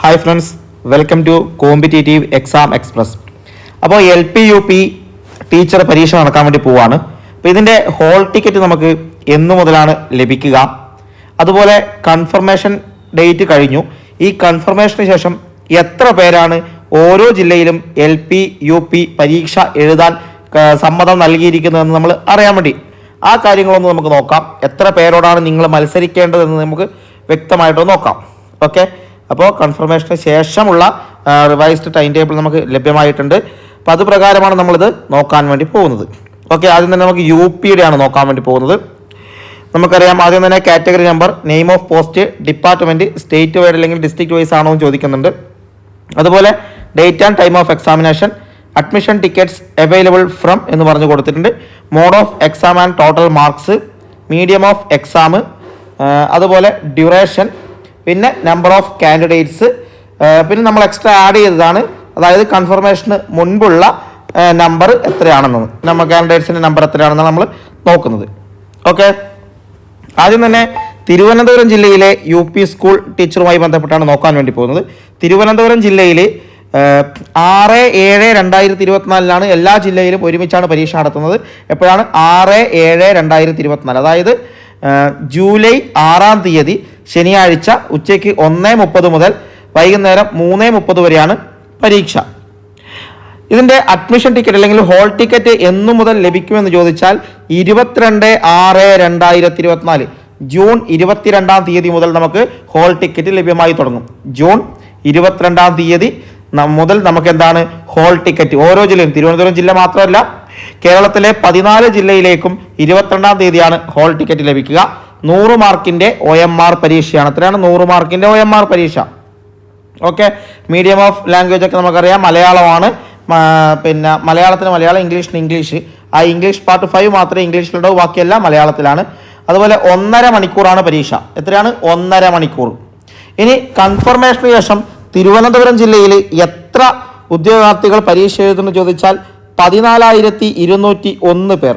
Hi friends welcome to competitive exam express അപ്പോൾ L P U P teacher പരീക്ഷ നടക്കാൻ വേണ്ടി പോവാണ്. അപ്പോൾ ഇതിന്റെ ഹോൾ ടിക്കറ്റ് നമുക്ക് എന്നു മുതലാണ് ലഭിക്കുക. അതുപോലെ കൺഫർമേഷൻ ഡേറ്റ് കഴിഞ്ഞു. ഈ കൺഫർമേഷന് ശേഷം എത്ര പേരാണ് ഓരോ ജില്ലയിലും എൽ പി യു പി പരീക്ഷ എഴുതാൻ സമ്മതം നൽകിയിരിക്കുന്നതെന്ന് നമ്മൾ അറിയാൻ വേണ്ടി. ആ കാര്യങ്ങളൊന്ന് നമുക്ക് നോക്കാം. എത്ര പേരോടാണ് നിങ്ങൾ മത്സരിക്കേണ്ടതെന്ന് നമുക്ക് വ്യക്തമായിട്ട് നോക്കാം. ഓക്കെ അപ്പോൾ കൺഫർമേഷന് ശേഷമുള്ള റിവൈസ്ഡ് ടൈം ടേബിൾ നമുക്ക് ലഭ്യമായിട്ടുണ്ട്. അപ്പോൾ അത് പ്രകാരമാണ് നമ്മളിത് നോക്കാൻ വേണ്ടി പോകുന്നത്. ഓക്കെ ആദ്യം തന്നെ നമുക്ക് യു പിയുടെ ആണ് നോക്കാൻ വേണ്ടി പോകുന്നത്. നമുക്കറിയാം ആദ്യം തന്നെ category number name of post department state wide അല്ലെങ്കിൽ ഡിസ്ട്രിക്ട് വൈസ് ആണോ എന്ന് ചോദിക്കുന്നുണ്ട്. അതുപോലെ date and time of examination admission tickets available from എന്ന് പറഞ്ഞു കൊടുത്തിട്ടുണ്ട്. Mode of exam and total marks medium of exam അതുപോലെ ഡ്യൂറേഷൻ പിന്നെ നമ്പർ ഓഫ് കാൻഡിഡേറ്റ്സ് പിന്നെ നമ്മൾ എക്സ്ട്രാ ആഡ് ചെയ്തതാണ്. അതായത് കൺഫർമേഷന് മുൻപുള്ള നമ്പർ എത്രയാണെന്ന് നമ്മൾ കാൻഡിഡേറ്റ്സിന്റെ നമ്പർ എത്രയാണെന്നാണ് നമ്മൾ നോക്കുന്നത്. ഓക്കെ ആദ്യം തന്നെ തിരുവനന്തപുരം ജില്ലയിലെ യു പി സ്കൂൾ ടീച്ചറുമായി ബന്ധപ്പെട്ടാണ് നോക്കാൻ വേണ്ടി പോകുന്നത്. തിരുവനന്തപുരം ജില്ലയിൽ ആറ് ഏഴ് രണ്ടായിരത്തി ഇരുപത്തിനാലിലാണ് എല്ലാ ജില്ലയിലും ഒരുമിച്ചാണ് പരീക്ഷ നടത്തുന്നത്. എപ്പോഴാണ്? ആറ് ഏഴ് രണ്ടായിരത്തി ഇരുപത്തിനാല് അതായത് ജൂലൈ ആറാം തീയതി ശനിയാഴ്ച ഉച്ചയ്ക്ക് ഒന്ന് മുപ്പത് മുതൽ വൈകുന്നേരം മൂന്ന് മുപ്പത് വരെയാണ് പരീക്ഷ. ഇതിന്റെ അഡ്മിഷൻ ടിക്കറ്റ് അല്ലെങ്കിൽ ഹോൾ ടിക്കറ്റ് എന്നു മുതൽ ലഭിക്കുമെന്ന് ചോദിച്ചാൽ ഇരുപത്തിരണ്ട് ആറ് രണ്ടായിരത്തി ഇരുപത്തിനാല് ജൂൺ ഇരുപത്തിരണ്ടാം തീയതി മുതൽ നമുക്ക് ഹോൾ ടിക്കറ്റ് ലഭ്യമായി തുടങ്ങും. ജൂൺ ഇരുപത്തിരണ്ടാം തീയതി മുതൽ നമുക്ക് എന്താണ് ഹോൾ ടിക്കറ്റ് ഓരോ ജില്ലയും തിരുവനന്തപുരം ജില്ല മാത്രമല്ല കേരളത്തിലെ പതിനാല് ജില്ലയിലേക്കും ഇരുപത്തിരണ്ടാം തീയതിയാണ് ഹോൾ ടിക്കറ്റ് ലഭിക്കുക. നൂറ് മാർക്കിന്റെ ഒ എം ആർ പരീക്ഷയാണ്. എത്രയാണ് നൂറ് മാർക്കിന്റെ ഒ എം ആർ പരീക്ഷ. ഓക്കെ മീഡിയം ഓഫ് ലാംഗ്വേജ് ഒക്കെ നമുക്കറിയാം. മലയാളമാണ്. പിന്നെ മലയാളത്തിന് മലയാളം ഇംഗ്ലീഷിന് ഇംഗ്ലീഷ് ആ ഇംഗ്ലീഷ് പാർട്ട് ഫൈവ് മാത്രമേ ഇംഗ്ലീഷിലുണ്ടാവും ബാക്കിയെല്ലാം മലയാളത്തിലാണ്. അതുപോലെ ഒന്നര മണിക്കൂറാണ് പരീക്ഷ. എത്രയാണ്? ഒന്നര മണിക്കൂർ. ഇനി കൺഫർമേഷന് ശേഷം തിരുവനന്തപുരം ജില്ലയിൽ എത്ര ഉദ്യോഗാർത്ഥികൾ പരീക്ഷ എഴുതുന്നു ചോദിച്ചാൽ പതിനാലായിരത്തി ഇരുന്നൂറ്റി ഒന്ന് പേർ.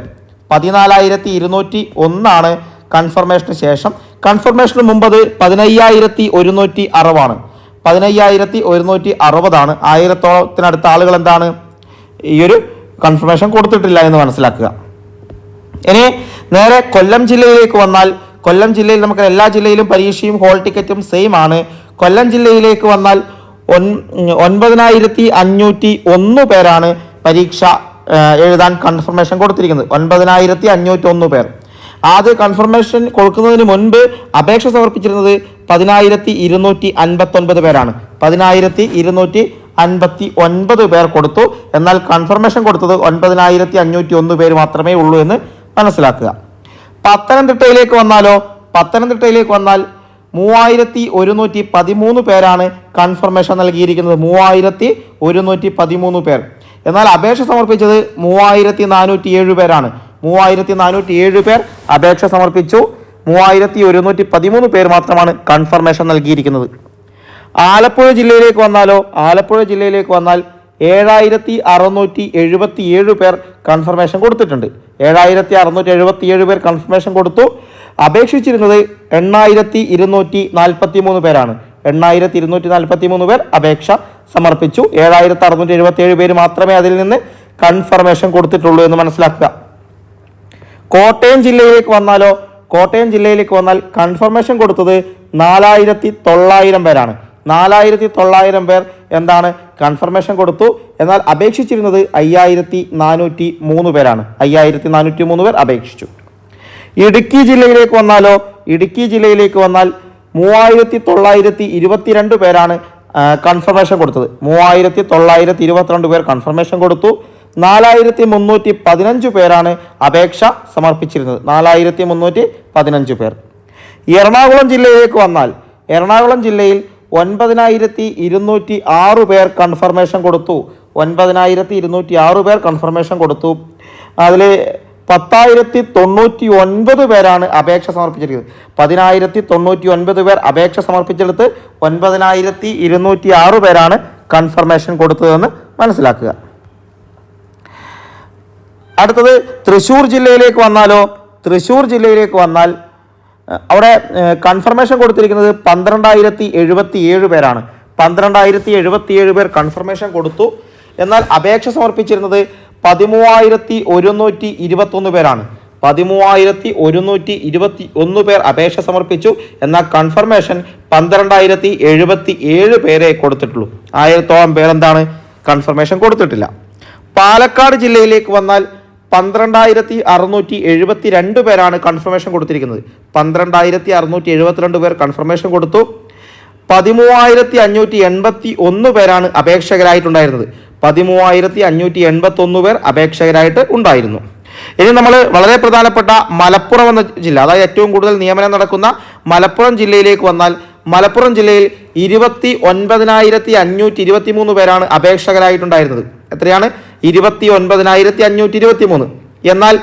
പതിനാലായിരത്തി ഇരുന്നൂറ്റി ഒന്നാണ് കൺഫർമേഷന് ശേഷം. കൺഫർമേഷന് മുമ്പ് അത് പതിനയ്യായിരത്തി ഒരുന്നൂറ്റി അറുപതാണ് പതിനയ്യായിരത്തി ഒരുന്നൂറ്റി അറുപതാണ് ആയിരത്തോളത്തിനടുത്ത ആളുകൾ എന്താണ്? ഈ ഒരു കൺഫർമേഷൻ കൊടുത്തിട്ടില്ല എന്ന് മനസ്സിലാക്കുക. ഇനി നേരെ കൊല്ലം ജില്ലയിലേക്ക് വന്നാൽ കൊല്ലം ജില്ലയിൽ നമുക്ക് എല്ലാ ജില്ലയിലും പരീക്ഷയും ഹോൾ ടിക്കറ്റും സെയിം ആണ്. കൊല്ലം ജില്ലയിലേക്ക് വന്നാൽ ഒൻ- ഒൻപതിനായിരത്തി അഞ്ഞൂറ്റി ഒന്ന് പേരാണ് പരീക്ഷ എഴുതാൻ കൺഫർമേഷൻ കൊടുത്തിരിക്കുന്നത്. ഒൻപതിനായിരത്തി അഞ്ഞൂറ്റി ഒന്ന് പേർ. ആദ്യ കൺഫർമേഷൻ കൊടുക്കുന്നതിന് മുൻപ് അപേക്ഷ സമർപ്പിച്ചിരുന്നത് പതിനായിരത്തി ഇരുന്നൂറ്റി അൻപത്തി ഒൻപത് പേരാണ്. പതിനായിരത്തി ഇരുന്നൂറ്റി അൻപത്തി ഒൻപത് പേർ കൊടുത്തു. എന്നാൽ കൺഫർമേഷൻ കൊടുത്തത് ഒൻപതിനായിരത്തി അഞ്ഞൂറ്റി ഒന്ന് പേര് മാത്രമേ ഉള്ളൂ എന്ന് മനസ്സിലാക്കുക. പത്തനംതിട്ടയിലേക്ക് വന്നാലോ? പത്തനംതിട്ടയിലേക്ക് വന്നാൽ മൂവായിരത്തി ഒരുന്നൂറ്റി പതിമൂന്ന് പേരാണ് കൺഫർമേഷൻ നൽകിയിരിക്കുന്നത്. മൂവായിരത്തി ഒരുന്നൂറ്റി പതിമൂന്ന് പേർ. എന്നാൽ അപേക്ഷ സമർപ്പിച്ചത് മൂവായിരത്തി നാനൂറ്റി ഏഴ് പേരാണ്. മൂവായിരത്തി നാനൂറ്റി ഏഴ് പേർ അപേക്ഷ സമർപ്പിച്ചു. മൂവായിരത്തി ഒരുന്നൂറ്റി പതിമൂന്ന് പേർ മാത്രമാണ് കൺഫർമേഷൻ നൽകിയിരിക്കുന്നത്. ആലപ്പുഴ ജില്ലയിലേക്ക് വന്നാലോ? ആലപ്പുഴ ജില്ലയിലേക്ക് വന്നാൽ ഏഴായിരത്തി അറുന്നൂറ്റി എഴുപത്തി ഏഴ് പേർ കൺഫർമേഷൻ കൊടുത്തിട്ടുണ്ട്. ഏഴായിരത്തി അറുന്നൂറ്റി എഴുപത്തി ഏഴ് പേർ കൺഫർമേഷൻ കൊടുത്തു. അപേക്ഷിച്ചിരുന്നത് എണ്ണായിരത്തി ഇരുന്നൂറ്റി നാൽപ്പത്തി മൂന്ന് പേരാണ്. എണ്ണായിരത്തി ഇരുന്നൂറ്റി നാൽപ്പത്തി മൂന്ന് പേർ അപേക്ഷ സമർപ്പിച്ചു. ഏഴായിരത്തി അറുന്നൂറ്റി എഴുപത്തി ഏഴ് പേര് മാത്രമേ അതിൽ നിന്ന് കൺഫർമേഷൻ കൊടുത്തിട്ടുള്ളൂ എന്ന് മനസ്സിലാക്കുക. കോട്ടയം ജില്ലയിലേക്ക് വന്നാലോ കോട്ടയം ജില്ലയിലേക്ക് വന്നാൽ കൺഫർമേഷൻ കൊടുത്തത് നാലായിരത്തി തൊള്ളായിരം പേരാണ്. നാലായിരത്തി തൊള്ളായിരം പേർ എന്താണ് കൺഫർമേഷൻ കൊടുത്തു. എന്നാൽ അപേക്ഷിച്ചിരുന്നത് അയ്യായിരത്തി നാനൂറ്റി മൂന്ന് പേരാണ്. അയ്യായിരത്തി നാനൂറ്റി മൂന്ന് പേർ അപേക്ഷിച്ചു. ഇടുക്കി ജില്ലയിലേക്ക് വന്നാലോ ഇടുക്കി ജില്ലയിലേക്ക് വന്നാൽ മൂവായിരത്തി തൊള്ളായിരത്തി ഇരുപത്തിരണ്ട് പേരാണ് കൺഫർമേഷൻ കൊടുത്തത്. മൂവായിരത്തി തൊള്ളായിരത്തി ഇരുപത്തിരണ്ട് പേർ കൺഫർമേഷൻ കൊടുത്തു. നാലായിരത്തി മുന്നൂറ്റി പതിനഞ്ച് പേരാണ് അപേക്ഷ സമർപ്പിച്ചിരുന്നത്. നാലായിരത്തി മുന്നൂറ്റി പതിനഞ്ച് പേർ. എറണാകുളം ജില്ലയിലേക്ക് വന്നാൽ എറണാകുളം ജില്ലയിൽ ഒൻപതിനായിരത്തി ഇരുന്നൂറ്റി ആറ് പേർ കൺഫർമേഷൻ കൊടുത്തു. ഒൻപതിനായിരത്തി ഇരുന്നൂറ്റി ആറ് പേർ കൺഫർമേഷൻ കൊടുത്തു. അതിൽ പത്തായിരത്തി തൊണ്ണൂറ്റി ഒൻപത് പേരാണ് അപേക്ഷ സമർപ്പിച്ചിരിക്കുന്നത്. പതിനായിരത്തി തൊണ്ണൂറ്റി ഒൻപത് പേർ അപേക്ഷ സമർപ്പിച്ചെടുത്ത് ഒൻപതിനായിരത്തി ഇരുന്നൂറ്റി ആറ് പേരാണ് കൺഫർമേഷൻ കൊടുത്തതെന്ന് മനസ്സിലാക്കുക. അടുത്തത് തൃശ്ശൂർ ജില്ലയിലേക്ക് വന്നാലോ? തൃശ്ശൂർ ജില്ലയിലേക്ക് വന്നാൽ അവിടെ കൺഫർമേഷൻ കൊടുത്തിരിക്കുന്നത് പന്ത്രണ്ടായിരത്തി എഴുപത്തി ഏഴ് പേരാണ്. പന്ത്രണ്ടായിരത്തി എഴുപത്തി ഏഴ് പേർ കൺഫർമേഷൻ കൊടുത്തു. എന്നാൽ അപേക്ഷ സമർപ്പിച്ചിരുന്നത് പതിമൂവായിരത്തി ഒരുന്നൂറ്റി ഇരുപത്തൊന്ന് പേരാണ്. പതിമൂവായിരത്തി ഒരുന്നൂറ്റി ഇരുപത്തി ഒന്ന് പേർ അപേക്ഷ സമർപ്പിച്ചു. എന്നാൽ കൺഫർമേഷൻ പന്ത്രണ്ടായിരത്തി എഴുപത്തി ഏഴ് പേരെ കൊടുത്തിട്ടുള്ളൂ. ആയിരത്തോളം പേരെന്താണ്? കൺഫർമേഷൻ കൊടുത്തിട്ടില്ല. പാലക്കാട് ജില്ലയിലേക്ക് വന്നാൽ പന്ത്രണ്ടായിരത്തി അറുന്നൂറ്റി എഴുപത്തി രണ്ട് പേരാണ് കൺഫർമേഷൻ കൊടുത്തിരിക്കുന്നത്. പന്ത്രണ്ടായിരത്തി അറുന്നൂറ്റി എഴുപത്തിരണ്ട് പേർ കൺഫർമേഷൻ കൊടുത്തു. പതിമൂവായിരത്തി അഞ്ഞൂറ്റി എൺപത്തി ഒന്ന് പേരാണ് അപേക്ഷകരായിട്ടുണ്ടായിരുന്നത്. പതിമൂവായിരത്തി അഞ്ഞൂറ്റി എൺപത്തി ഒന്ന് പേർ അപേക്ഷകരായിട്ട് ഉണ്ടായിരുന്നു. ഇനി നമ്മൾ വളരെ പ്രധാനപ്പെട്ട മലപ്പുറം എന്ന ജില്ല അതായത് ഏറ്റവും കൂടുതൽ നിയമനം നടക്കുന്ന മലപ്പുറം ജില്ലയിലേക്ക് വന്നാൽ മലപ്പുറം ജില്ലയിൽ ഇരുപത്തി ഒൻപതിനായിരത്തി അഞ്ഞൂറ്റി ഇരുപത്തി മൂന്ന് പേരാണ് അപേക്ഷകരായിട്ടുണ്ടായിരുന്നത്. എത്രയാണ്? ഇരുപത്തി ഒൻപതിനായിരത്തി അഞ്ഞൂറ്റി ഇരുപത്തി മൂന്ന് എന്നാൽ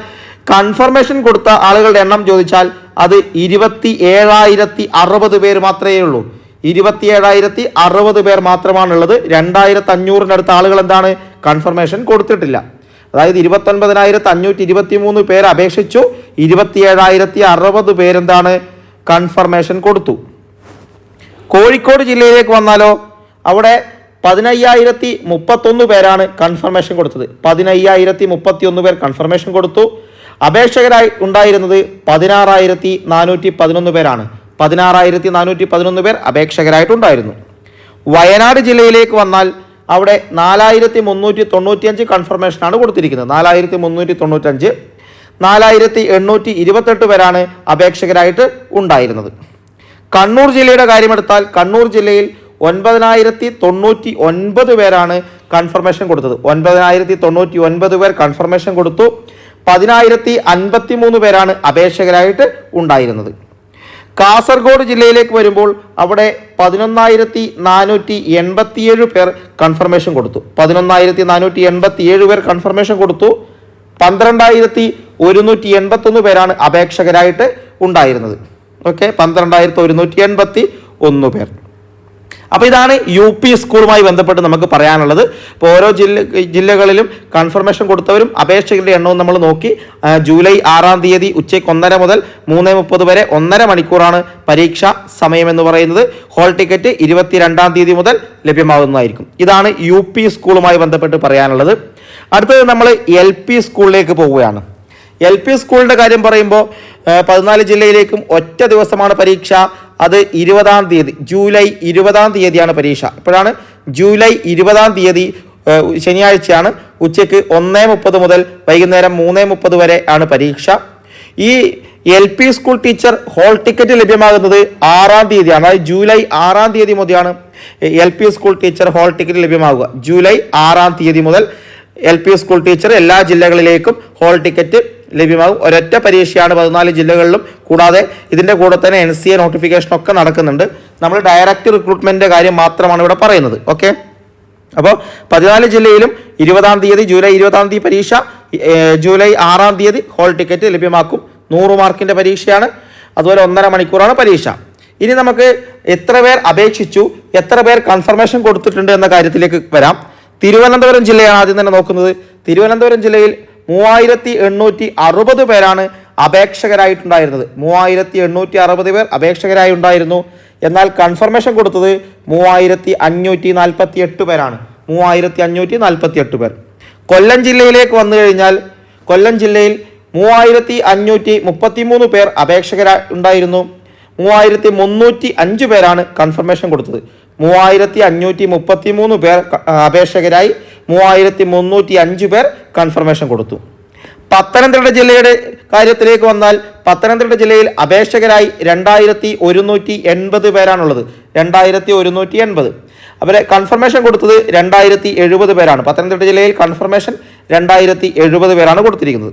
കൺഫർമേഷൻ കൊടുത്ത ആളുകളുടെ എണ്ണം ചോദിച്ചാൽ അത് ഇരുപത്തി ഏഴായിരത്തി അറുപത് പേര് മാത്രമേ ഉള്ളൂ. ഇരുപത്തി ഏഴായിരത്തി അറുപത് പേർ മാത്രമാണുള്ളത്. രണ്ടായിരത്തി അഞ്ഞൂറിനടുത്ത ആളുകൾ എന്താണ്? കൺഫർമേഷൻ കൊടുത്തിട്ടില്ല. അതായത് ഇരുപത്തൊൻപതിനായിരത്തി അഞ്ഞൂറ്റി ഇരുപത്തി മൂന്ന് പേർ അപേക്ഷിച്ചു. ഇരുപത്തി ഏഴായിരത്തി അറുപത് പേരെന്താണ് കൺഫർമേഷൻ കൊടുത്തു. കോഴിക്കോട് ജില്ലയിലേക്ക് വന്നാലോ? അവിടെ പതിനയ്യായിരത്തി മുപ്പത്തൊന്ന് പേരാണ് കൺഫർമേഷൻ കൊടുത്തത്. പതിനയ്യായിരത്തി മുപ്പത്തി ഒന്ന് പേർ കൺഫർമേഷൻ കൊടുത്തു. അപേക്ഷകരായി ഉണ്ടായിരുന്നത് പതിനാറായിരത്തി നാനൂറ്റി പതിനൊന്ന് പേരാണ്. പതിനാറായിരത്തി നാനൂറ്റി പതിനൊന്ന് പേർ അപേക്ഷകരായിട്ടുണ്ടായിരുന്നു വയനാട് ജില്ലയിലേക്ക് വന്നാൽ അവിടെ നാലായിരത്തി മുന്നൂറ്റി തൊണ്ണൂറ്റിയഞ്ച് കൺഫർമേഷനാണ് കൊടുത്തിരിക്കുന്നത്. നാലായിരത്തി മുന്നൂറ്റി തൊണ്ണൂറ്റഞ്ച് നാലായിരത്തി എണ്ണൂറ്റി ഇരുപത്തെട്ട് പേരാണ് അപേക്ഷകരായിട്ട് ഉണ്ടായിരുന്നത്. കണ്ണൂർ ജില്ലയുടെ കാര്യമെടുത്താൽ കണ്ണൂർ ജില്ലയിൽ ഒൻപതിനായിരത്തി തൊണ്ണൂറ്റി ഒൻപത് പേരാണ് കൺഫർമേഷൻ കൊടുത്തത്. ഒൻപതിനായിരത്തി തൊണ്ണൂറ്റി ഒൻപത് പേർ കൺഫർമേഷൻ കൊടുത്തു. പതിനായിരത്തി അൻപത്തി മൂന്ന് പേരാണ് അപേക്ഷകരായിട്ട് ഉണ്ടായിരുന്നത്. കാസർഗോഡ് ജില്ലയിലേക്ക് വരുമ്പോൾ അവിടെ പതിനൊന്നായിരത്തി നാനൂറ്റി എൺപത്തിയേഴ് പേർ കൺഫർമേഷൻ കൊടുത്തു. പതിനൊന്നായിരത്തി നാനൂറ്റി എൺപത്തിയേഴ് പേർ കൺഫർമേഷൻ കൊടുത്തു. പന്ത്രണ്ടായിരത്തി ഒരുന്നൂറ്റി എൺപത്തൊന്ന് പേരാണ് അപേക്ഷകരായിട്ട് ഉണ്ടായിരുന്നത്. ഓക്കെ പന്ത്രണ്ടായിരത്തി ഒരുന്നൂറ്റി എൺപത്തി ഒന്ന് പേർ. അപ്പോൾ ഇതാണ് യു പി സ്കൂളുമായി ബന്ധപ്പെട്ട് നമുക്ക് പറയാനുള്ളത്. ഇപ്പോൾ ഓരോ ജില്ല ജില്ലകളിലും കൺഫർമേഷൻ കൊടുത്തവരും അപേക്ഷകരുടെ എണ്ണവും നമ്മൾ നോക്കി. ജൂലൈ ആറാം തീയതി ഉച്ചയ്ക്ക് ഒന്നര മുതൽ മൂന്ന് മുപ്പത് വരെ ഒന്നര മണിക്കൂറാണ് പരീക്ഷ സമയമെന്ന് പറയുന്നത്. ഹോൾ ടിക്കറ്റ് ഇരുപത്തിരണ്ടാം തീയതി മുതൽ ലഭ്യമാകുന്നതായിരിക്കും. ഇതാണ് യു പി സ്കൂളുമായി ബന്ധപ്പെട്ട് പറയാനുള്ളത്. അടുത്തത് നമ്മൾ എൽ പി സ്കൂളിലേക്ക് പോവുകയാണ്. എൽ പി സ്കൂളിന്റെ കാര്യം പറയുമ്പോൾ പതിനാല് ജില്ലയിലേക്കും ഒറ്റ ദിവസമാണ് പരീക്ഷ. അത് ഇരുപതാം തീയതി ജൂലൈ ഇരുപതാം തീയതിയാണ് പരീക്ഷ. ഇപ്പോഴാണ് ജൂലൈ ഇരുപതാം തീയതി ശനിയാഴ്ചയാണ് ഉച്ചയ്ക്ക് ഒന്നേ മുപ്പത് മുതൽ വൈകുന്നേരം മൂന്നേ മുപ്പത് വരെ ആണ് പരീക്ഷ. ഈ L P school teacher hall ticket ലഭ്യമാകുന്നത് ആറാം തീയതിയാണ്. അതായത് ജൂലൈ ആറാം തീയതി മുതലാണ് L P school teacher hall ticket ലഭ്യമാകുക. ജൂലൈ ആറാം തീയതി മുതൽ എൽ പി സ്കൂൾ ടീച്ചർ എല്ലാ ജില്ലകളിലേക്കും ഹോൾ ടിക്കറ്റ് ലഭ്യമാകും. ഒരൊറ്റ പരീക്ഷയാണ് പതിനാല് ജില്ലകളിലും. കൂടാതെ ഇതിന്റെ കൂടെ തന്നെ എൻ സി എ നോട്ടിഫിക്കേഷനൊക്കെ നടക്കുന്നുണ്ട്. നമ്മൾ ഡയറക്റ്റ് റിക്രൂട്ട്മെന്റിന്റെ കാര്യം മാത്രമാണ് ഇവിടെ പറയുന്നത്. ഓക്കെ അപ്പോൾ പതിനാല് ജില്ലയിലും ഇരുപതാം തീയതി ജൂലൈ ഇരുപതാം തീയതി പരീക്ഷ ജൂലൈ ആറാം തീയതി ഹോൾ ടിക്കറ്റ് ലഭ്യമാക്കും. നൂറ് മാർക്കിന്റെ പരീക്ഷയാണ്. അതുപോലെ ഒന്നര മണിക്കൂറാണ് പരീക്ഷ. ഇനി നമുക്ക് എത്ര പേർ അപേക്ഷിച്ചു എത്ര പേർ കൺഫർമേഷൻ കൊടുത്തിട്ടുണ്ട് എന്ന കാര്യത്തിലേക്ക് വരാം. തിരുവനന്തപുരം ജില്ലയാണ് ആദ്യം തന്നെ നോക്കുന്നത്. തിരുവനന്തപുരം ജില്ലയിൽ മൂവായിരത്തി എണ്ണൂറ്റി അറുപത് പേരാണ് അപേക്ഷകരായിട്ടുണ്ടായിരുന്നത്. മൂവായിരത്തി എണ്ണൂറ്റി അറുപത് പേർ അപേക്ഷകരായി ഉണ്ടായിരുന്നു എന്നാൽ കൺഫർമേഷൻ കൊടുത്തത് മൂവായിരത്തി അഞ്ഞൂറ്റി നാൽപ്പത്തി എട്ട് പേരാണ്. മൂവായിരത്തി അഞ്ഞൂറ്റി നാൽപ്പത്തി എട്ട് പേർ. കൊല്ലം ജില്ലയിലേക്ക് വന്നു കഴിഞ്ഞാൽ കൊല്ലം ജില്ലയിൽ മൂവായിരത്തി അഞ്ഞൂറ്റി മുപ്പത്തി മൂന്ന് പേർ അപേക്ഷകരായി ഉണ്ടായിരുന്നു മൂവായിരത്തി മുന്നൂറ്റി അഞ്ച് പേരാണ് കൺഫർമേഷൻ കൊടുത്തത്. മൂവായിരത്തി അഞ്ഞൂറ്റി മുപ്പത്തി മൂന്ന് പേർ അപേക്ഷകരായി മൂവായിരത്തി മുന്നൂറ്റി അഞ്ച് പേർ കൺഫർമേഷൻ കൊടുത്തു. പത്തനംതിട്ട ജില്ലയുടെ കാര്യത്തിലേക്ക് വന്നാൽ പത്തനംതിട്ട ജില്ലയിൽ അപേക്ഷകരായി രണ്ടായിരത്തി ഒരുന്നൂറ്റി എൺപത് പേരാണുള്ളത്. രണ്ടായിരത്തി ഒരുന്നൂറ്റി എൺപത് അവരെ കൺഫർമേഷൻ കൊടുത്തത് രണ്ടായിരത്തി എഴുപത് പേരാണ്. പത്തനംതിട്ട ജില്ലയിൽ കൺഫർമേഷൻ രണ്ടായിരത്തി എഴുപത് പേരാണ് കൊടുത്തിരിക്കുന്നത്.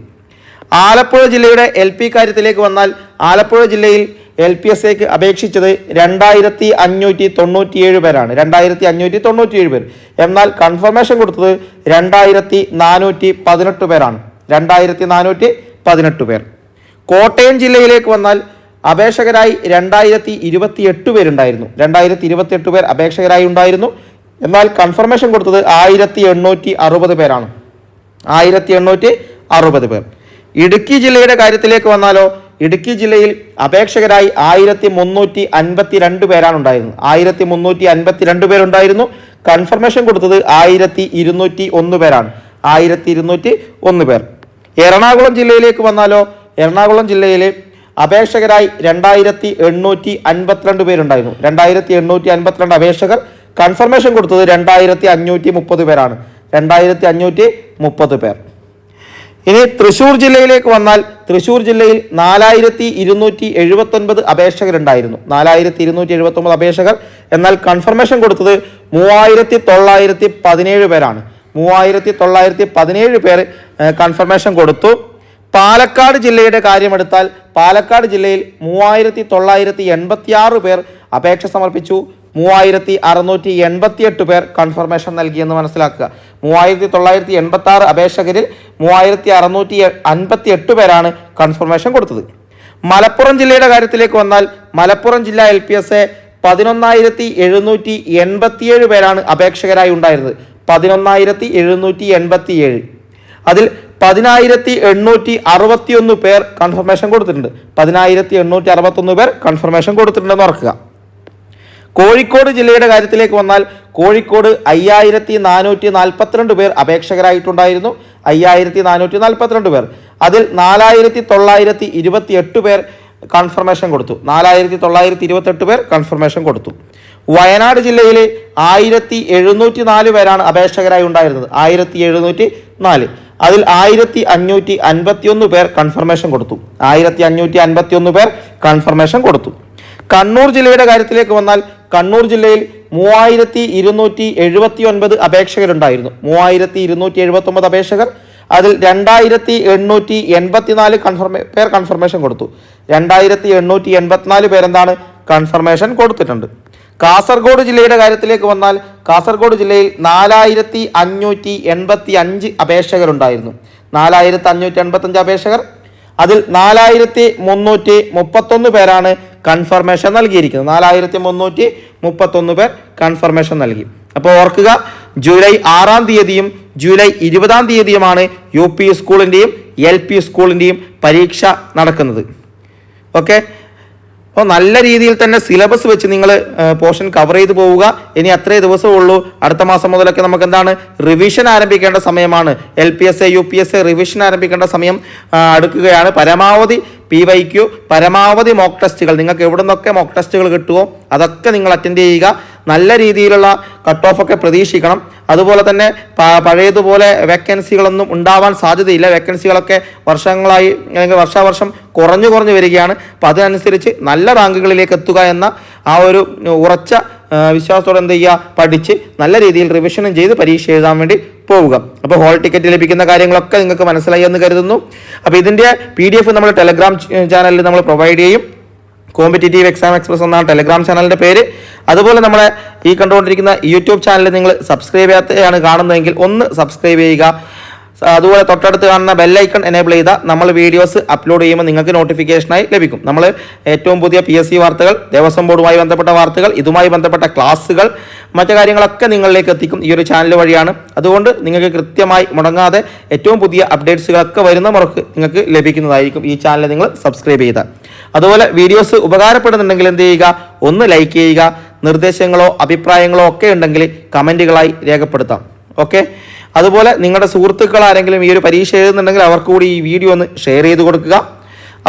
ആലപ്പുഴ ജില്ലയുടെ എൽ പി കാര്യത്തിലേക്ക് വന്നാൽ ആലപ്പുഴ ജില്ലയിൽ എൽ പി എസ് എക്ക് അപേക്ഷിച്ചത് രണ്ടായിരത്തി അഞ്ഞൂറ്റി തൊണ്ണൂറ്റിയേഴ് പേരാണ്. രണ്ടായിരത്തി അഞ്ഞൂറ്റി തൊണ്ണൂറ്റിയേഴ് പേർ എന്നാൽ കൺഫർമേഷൻ കൊടുത്തത് രണ്ടായിരത്തി നാനൂറ്റി പതിനെട്ട് പേരാണ്. രണ്ടായിരത്തി നാനൂറ്റി പതിനെട്ട് പേർ. കോട്ടയം ജില്ലയിലേക്ക് വന്നാൽ അപേക്ഷകരായി രണ്ടായിരത്തി ഇരുപത്തി എട്ട് പേരുണ്ടായിരുന്നു. രണ്ടായിരത്തി ഇരുപത്തി എട്ട് പേർ അപേക്ഷകരായി ഉണ്ടായിരുന്നു. എന്നാൽ കൺഫർമേഷൻ കൊടുത്തത് ആയിരത്തി എണ്ണൂറ്റി അറുപത് പേരാണ്. ആയിരത്തി എണ്ണൂറ്റി അറുപത് പേർ. ഇടുക്കി ജില്ലയുടെ കാര്യത്തിലേക്ക് വന്നാലോ ഇടുക്കി ജില്ലയിൽ അപേക്ഷകരായി ആയിരത്തി മുന്നൂറ്റി അൻപത്തി രണ്ട് പേരാണ് ഉണ്ടായിരുന്നത്. ആയിരത്തി മുന്നൂറ്റി അൻപത്തി രണ്ട് പേരുണ്ടായിരുന്നു. കൺഫർമേഷൻ കൊടുത്തത് ആയിരത്തി ഇരുന്നൂറ്റി ഒന്ന് പേരാണ്. ആയിരത്തി ഇരുന്നൂറ്റി ഒന്ന് പേർ. എറണാകുളം ജില്ലയിലേക്ക് വന്നാലോ? എറണാകുളം ജില്ലയിലെ അപേക്ഷകരായി രണ്ടായിരത്തി എണ്ണൂറ്റി അൻപത്തിരണ്ട് പേരുണ്ടായിരുന്നു. രണ്ടായിരത്തി എണ്ണൂറ്റി അൻപത്തിരണ്ട് അപേക്ഷകർ കൺഫർമേഷൻ കൊടുത്തത് രണ്ടായിരത്തി അഞ്ഞൂറ്റി മുപ്പത് പേരാണ്. രണ്ടായിരത്തി അഞ്ഞൂറ്റി മുപ്പത് പേർ. ഇനി തൃശൂർ ജില്ലയിലേക്ക് വന്നാൽ തൃശൂർ ജില്ലയിൽ നാലായിരത്തി ഇരുന്നൂറ്റി എഴുപത്തൊൻപത് അപേക്ഷകരുണ്ടായിരുന്നു. നാലായിരത്തി ഇരുന്നൂറ്റി എഴുപത്തൊമ്പത് അപേക്ഷകർ. എന്നാൽ കൺഫർമേഷൻ കൊടുത്തത് മൂവായിരത്തി തൊള്ളായിരത്തി പതിനേഴ് പേരാണ്. മൂവായിരത്തി തൊള്ളായിരത്തി പതിനേഴ് പേർ കൺഫർമേഷൻ കൊടുത്തു. പാലക്കാട് ജില്ലയുടെ കാര്യമെടുത്താൽ പാലക്കാട് ജില്ലയിൽ മൂവായിരത്തി തൊള്ളായിരത്തി എൺപത്തി ആറ് പേർ അപേക്ഷ സമർപ്പിച്ചു. മൂവായിരത്തി അറുന്നൂറ്റി എൺപത്തി എട്ട് പേർ കൺഫർമേഷൻ നൽകിയെന്ന് മനസ്സിലാക്കുക. മൂവായിരത്തി തൊള്ളായിരത്തി എൺപത്തി ആറ് അപേക്ഷകരിൽ മൂവായിരത്തി അറുന്നൂറ്റി അൻപത്തി എട്ട് പേരാണ് കൺഫർമേഷൻ കൊടുത്തത്. മലപ്പുറം ജില്ലയുടെ കാര്യത്തിലേക്ക് വന്നാൽ മലപ്പുറം ജില്ല എൽ പി എസ് എ പതിനൊന്നായിരത്തി എഴുന്നൂറ്റി എൺപത്തിയേഴ് പേരാണ് അപേക്ഷകരായി ഉണ്ടായിരുന്നത്. പതിനൊന്നായിരത്തി എഴുന്നൂറ്റി എൺപത്തിയേഴ് അതിൽ പതിനായിരത്തി എണ്ണൂറ്റി അറുപത്തിയൊന്ന് പേർ കൺഫർമേഷൻ കൊടുത്തിട്ടുണ്ട്. പതിനായിരത്തി എണ്ണൂറ്റി അറുപത്തൊന്ന് പേർ കൺഫർമേഷൻ കൊടുത്തിട്ടുണ്ടെന്ന് ഓർക്കുക. കോഴിക്കോട് ജില്ലയുടെ കാര്യത്തിലേക്ക് വന്നാൽ കോഴിക്കോട് അയ്യായിരത്തി നാനൂറ്റി നാൽപ്പത്തിരണ്ട് പേർ അപേക്ഷകരായിട്ടുണ്ടായിരുന്നു. അയ്യായിരത്തി നാനൂറ്റി നാൽപ്പത്തിരണ്ട് പേർ. അതിൽ നാലായിരത്തി തൊള്ളായിരത്തി ഇരുപത്തി എട്ട് പേർ കൺഫർമേഷൻ കൊടുത്തു. നാലായിരത്തി തൊള്ളായിരത്തി ഇരുപത്തെട്ട് പേർ കൺഫർമേഷൻ കൊടുത്തു. വയനാട് ജില്ലയിലെ ആയിരത്തി എഴുന്നൂറ്റി നാല് പേരാണ് അപേക്ഷകരായി ഉണ്ടായിരുന്നത്. ആയിരത്തി എഴുന്നൂറ്റി നാല് അതിൽ ആയിരത്തി അഞ്ഞൂറ്റി അൻപത്തി ഒന്ന് പേർ കൺഫർമേഷൻ കൊടുത്തു. ആയിരത്തി അഞ്ഞൂറ്റി അൻപത്തി ഒന്ന് പേർ കൺഫർമേഷൻ കൊടുത്തു. കണ്ണൂർ ജില്ലയുടെ കാര്യത്തിലേക്ക് വന്നാൽ കണ്ണൂർ ജില്ലയിൽ മൂവായിരത്തി ഇരുന്നൂറ്റി എഴുപത്തി ഒൻപത് അപേക്ഷകരുണ്ടായിരുന്നു. മൂവായിരത്തി ഇരുന്നൂറ്റി എഴുപത്തി ഒമ്പത് അപേക്ഷകർ അതിൽ രണ്ടായിരത്തി എണ്ണൂറ്റി എൺപത്തിനാല് കൺഫർമേ പേർ കൺഫർമേഷൻ കൊടുത്തു. രണ്ടായിരത്തി എണ്ണൂറ്റി എൺപത്തിനാല് പേരെന്താണ്? കൺഫർമേഷൻ കൊടുത്തിട്ടുണ്ട്. കാസർഗോഡ് ജില്ലയുടെ കാര്യത്തിലേക്ക് വന്നാൽ കാസർഗോഡ് ജില്ലയിൽ നാലായിരത്തി അഞ്ഞൂറ്റി എൺപത്തി അഞ്ച് അപേക്ഷകരുണ്ടായിരുന്നു. നാലായിരത്തി അഞ്ഞൂറ്റി എൺപത്തഞ്ച് അപേക്ഷകർ. അതിൽ നാലായിരത്തി മുന്നൂറ്റി മുപ്പത്തൊന്ന് പേരാണ് കൺഫർമേഷൻ നൽകിയിരിക്കുന്നത് നാലായിരത്തി മുന്നൂറ്റി മുപ്പത്തൊന്ന് പേർ കൺഫർമേഷൻ നൽകി. അപ്പോൾ ഓർക്കുക ജൂലൈ ആറാം തീയതിയും ജൂലൈ ഇരുപതാം തീയതിയുമാണ് യു പി സ്കൂളിന്റെയും എൽ പി സ്കൂളിന്റെയും പരീക്ഷ നടക്കുന്നത്. ഓക്കെ? അപ്പോൾ നല്ല രീതിയിൽ തന്നെ സിലബസ് വെച്ച് നിങ്ങൾ പോർഷൻ കവർ ചെയ്ത് പോവുക. ഇനി അത്രേ ദിവസമേ ഉള്ളൂ. അടുത്ത മാസം മുതലൊക്കെ നമുക്ക് എന്താണ്? റിവിഷൻ ആരംഭിക്കേണ്ട സമയമാണ്. L P S A U P S A revision ആരംഭിക്കേണ്ട സമയം അടുക്കുകയാണ്. പരമാവധി പി വൈ ക്യു പരമാവധി മോക്ക് ടെസ്റ്റുകൾ നിങ്ങൾക്ക് എവിടെ നിന്നൊക്കെ മോക്ക് ടെസ്റ്റുകൾ കിട്ടുമോ അതൊക്കെ നിങ്ങൾ അറ്റൻഡ് ചെയ്യുക. നല്ല രീതിയിലുള്ള കട്ട് ഓഫ് ഒക്കെ പ്രതീക്ഷിക്കണം. അതുപോലെ തന്നെ പഴയതുപോലെ വേക്കൻസികളൊന്നും ഉണ്ടാവാൻ സാധ്യതയില്ല. വേക്കൻസികളൊക്കെ വർഷങ്ങളായി അല്ലെങ്കിൽ വർഷാവർഷം കുറഞ്ഞു കുറഞ്ഞു വരികയാണ്. അപ്പോൾ അതിനനുസരിച്ച് നല്ല റാങ്കുകളിലേക്ക് എത്തുക എന്ന ആ ഒരു ഉറച്ച വിശ്വാസത്തോടെ എന്ത് ചെയ്യുക? പഠിച്ച് നല്ല രീതിയിൽ റിവിഷനും ചെയ്ത് പരീക്ഷ എഴുതാൻ വേണ്ടി പോവുക. അപ്പോൾ ഹോൾ ടിക്കറ്റ് ലഭിക്കുന്ന കാര്യങ്ങളൊക്കെ നിങ്ങൾക്ക് മനസ്സിലായി എന്ന് കരുതുന്നു. അപ്പോൾ ഇതിന്റെ പി ഡി എഫ് നമ്മൾ ടെലഗ്രാം ചാനലിൽ നമ്മൾ പ്രൊവൈഡ് ചെയ്യും. കോമ്പറ്റേറ്റീവ് എക്സാം എക്സ്പ്രസ് എന്നാണ് ടെലഗ്രാം ചാനലിന്റെ പേര്. അതുപോലെ നമ്മളെ ഈ കണ്ടുകൊണ്ടിരിക്കുന്ന യൂട്യൂബ് ചാനൽ നിങ്ങൾ സബ്സ്ക്രൈബ് ചെയ്യാത്തതാണ് കാണുന്നതെങ്കിൽ ഒന്ന് സബ്സ്ക്രൈബ് ചെയ്യുക. അതുപോലെ തൊട്ടടുത്ത് കാണുന്ന ബെല്ലൈക്കൺ എനേബിൾ ചെയ്താൽ നമ്മൾ വീഡിയോസ് അപ്ലോഡ് ചെയ്യുമ്പോൾ നിങ്ങൾക്ക് നോട്ടിഫിക്കേഷനായി ലഭിക്കും. നമ്മൾ ഏറ്റവും പുതിയ പി എസ് സി വാർത്തകൾ ദേവസ്വം ബോർഡുമായി ബന്ധപ്പെട്ട വാർത്തകൾ ഇതുമായി ബന്ധപ്പെട്ട ക്ലാസ്സുകൾ മറ്റു കാര്യങ്ങളൊക്കെ നിങ്ങളിലേക്ക് എത്തിക്കും ഈ ഒരു ചാനൽ വഴിയാണ്. അതുകൊണ്ട് നിങ്ങൾക്ക് കൃത്യമായി മുടങ്ങാതെ ഏറ്റവും പുതിയ അപ്ഡേറ്റ്സുകളൊക്കെ വരുന്ന മുറക്ക് നിങ്ങൾക്ക് ലഭിക്കുന്നതായിരിക്കും ഈ ചാനൽ നിങ്ങൾ സബ്സ്ക്രൈബ് ചെയ്താൽ അതുപോലെ വീഡിയോസ് ഉപകാരപ്പെടുന്നുണ്ടെങ്കിൽ എന്ത് ചെയ്യുക? ഒന്ന് ലൈക്ക് ചെയ്യുക. നിർദ്ദേശങ്ങളോ അഭിപ്രായങ്ങളോ ഒക്കെ ഉണ്ടെങ്കിൽ കമന്റുകളായി രേഖപ്പെടുത്താം. ഓക്കെ അതുപോലെ നിങ്ങളുടെ സുഹൃത്തുക്കൾ ആരെങ്കിലും ഈ ഒരു പരീക്ഷ എഴുതുന്നുണ്ടെങ്കിൽ അവർക്ക് കൂടി ഈ വീഡിയോ ഒന്ന് ഷെയർ ചെയ്ത് കൊടുക്കുക.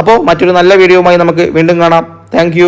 അപ്പോൾ മറ്റൊരു നല്ല വീഡിയോയുമായി നമുക്ക് വീണ്ടും കാണാം. താങ്ക്